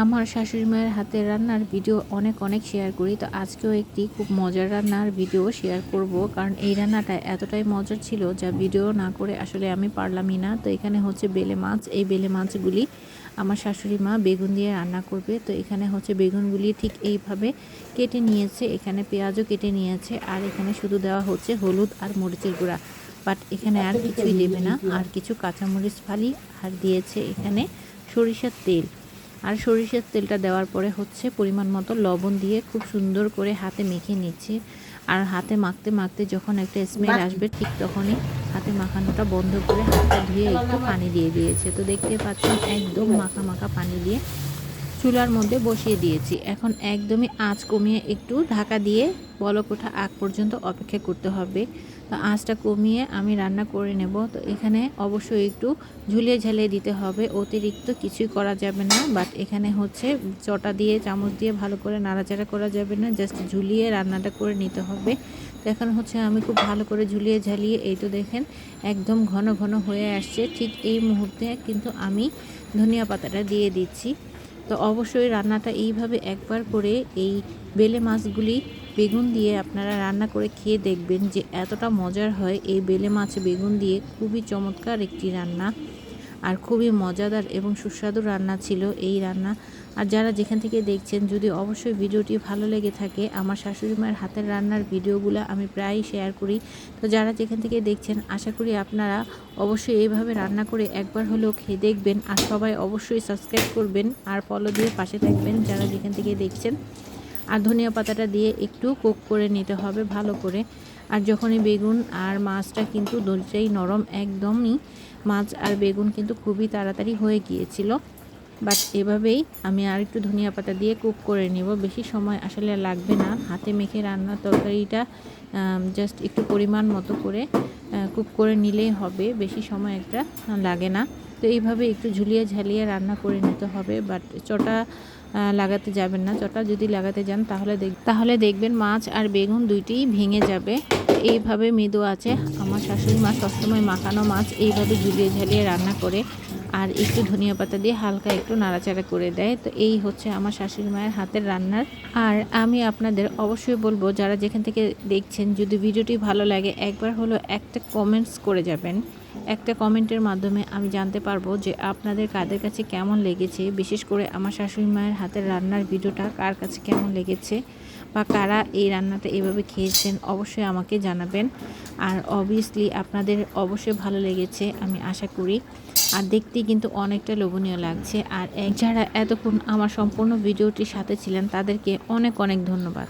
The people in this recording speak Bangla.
আমার শাশুড়ি মায়ের হাতের রান্নার ভিডিও অনেক অনেক শেয়ার করি, তো আজকেও একটি খুব মজার রান্নার ভিডিও শেয়ার করব। কারণ এই রান্নাটা এতটাই মজার ছিল যা ভিডিও না করে আসলে আমি পারলামই না। তো এখানে হচ্ছে বেলে মাছ, এই বেলে মাছগুলি আমার শাশুড়ি মা বেগুন দিয়ে রান্না করবে। তো এখানে হচ্ছে বেগুনগুলি ঠিক এইভাবে কেটে নিয়েছে, এখানে পেঁয়াজও কেটে নিয়েছে আর এখানে শুধু দেওয়া হচ্ছে হলুদ আর মরিচের গুঁড়া। বাট এখানে আর কিছুই দেবে না, আর কিছু কাঁচামরিচ ফালি আর দিয়েছে এখানে সরিষার তেল। আর সরিষার তেলটা দেওয়ার পরে হচ্ছে পরিমাণ মতো লবণ দিয়ে খুব সুন্দর করে হাতে মেখে নিচ্ছি। আর হাতে মাখতে মাখতে যখন একটা স্মেল আসবে ঠিক তখনই হাতে মাখানোটা বন্ধ করে হাতটা ধুয়ে একটু পানি দিয়ে দিয়েছে। তো দেখতে পাচ্ছেন একদম মাখা মাখা পানি দিয়ে চুলার মধ্যে বসিয়ে দিয়েছি। এখন একদমই আঁচ কমিয়ে একটু ঢাকা দিয়ে বলক ওঠা আগ পর্যন্ত অপেক্ষা করতে হবে। তো আঁচটা কমিয়ে আমি রান্না করে নেব। তো এখানে অবশ্যই একটু ঝুলিয়ে ঝালিয়ে দিতে হবে। অতিরিক্ত কিছুই করা যাবে না। বাট এখানে হচ্ছে চটা দিয়ে, চামচ দিয়ে ভালো করে নাড়াচাড়া করা যাবে না। জাস্ট ঝুলিয়ে রান্নাটা করে নিতে হবে। তো এখন হচ্ছে আমি খুব ভালো করে ঝুলিয়ে ঝালিয়ে এই তো দেখেন একদম ঘন ঘন হয়ে আসছে। ঠিক এই মুহূর্তে কিন্তু আমি ধনিয়া পাতাটা দিয়ে দিচ্ছি। তো অবশ্যই রান্নাটা এইভাবে একবার করে এই বেলে মাছগুলি বেগুন দিয়ে আপনারা রান্না করে খেয়ে দেখবেন যে এতটা মজার হয় এই বেলে মাছ বেগুন দিয়ে। খুবই চমৎকার একটি রান্না আর খুবই মজাদার এবং সুস্বাদু রান্না ছিল এই রান্না। আর যারা যেখান থেকে দেখছেন, যদি অবশ্যই ভিডিওটি ভালো লেগে থাকে, আমার শাশুড়ি মায়ের হাতের রান্নার ভিডিওগুলো আমি প্রায়ই শেয়ার করি। তো যারা যেখান থেকে দেখছেন, আশা করি আপনারা অবশ্যই এইভাবে রান্না করে একবার হলেও খেয়ে দেখবেন আর সবাই অবশ্যই সাবস্ক্রাইব করবেন আর ফলো দিয়ে পাশে থাকবেন যারা যেখান থেকে দেখছেন। আর ধনিয়া পাতাটা দিয়ে একটু কুক করে নিতে হবে ভালো করে। আর যখনই বেগুন আর মাছটা কিন্তু দুটাই নরম, একদমই মাছ আর বেগুন কিন্তু খুবই তাড়াতাড়ি হয়ে গিয়েছিল। বাট এভাবেই আমি আর একটু ধনিয়া পাতা দিয়ে কুক করে নেব। বেশি সময় আসলে লাগবে না। হাতে মেখে রান্নার তরকারিটা জাস্ট একটু পরিমাণ মতো করে কুক করে নিলেই হবে। বেশি সময় একটা লাগে না। তো এইভাবে একটু ঝুলিয়ে ঝালিয়ে রান্না করে নিতে হবে। বাট চটা লাগাতে যাবেন না। চটা যদি লাগাতে যান তাহলে দেখ, তাহলে দেখবেন মাছ আর বেগুন দুইটিই ভেঙে যাবে। এইভাবে মৃদু আছে। আমার শাশুড়ি মা সবসময় মাখানো মাছ এইভাবে ঝুলিয়ে ঝালিয়ে রান্না করে আর একটু ধনিয়া পাতা দিয়ে হালকা একটু নাড়াচাড়া করে দেয়। তো এই হচ্ছে আমার শাশুড়ি মায়ের হাতের রান্নার। আর আমি আপনাদের অবশ্যই বলব, যারা যেখান থেকে দেখছেন, যদি ভিডিওটি ভালো লাগে, একবার হলো একটা কমেন্টস করে যাবেন। একটা কমেন্টের মাধ্যমে আমি জানতে পারব যে আপনাদের কাদের কাছে কেমন লেগেছে। বিশেষ করে আমার শাশুড়ি মায়ের হাতের রান্নার ভিডিওটা কার কাছে কেমন লেগেছে। বা কারা এই রান্নাটা এভাবে খেয়েছেন অবশ্যই আমাকে জানাবেন। আর অবভিয়াসলি আপনাদের অবশ্যই ভালো লেগেছে, আমি আশা করি। আর দেখতে কিন্তু অনেকটা লোভনীয় লাগছে। আর যারা এতক্ষণ আমার সম্পূর্ণ ভিডিওটির সাথে ছিলেন, তাদেরকে অনেক অনেক ধন্যবাদ।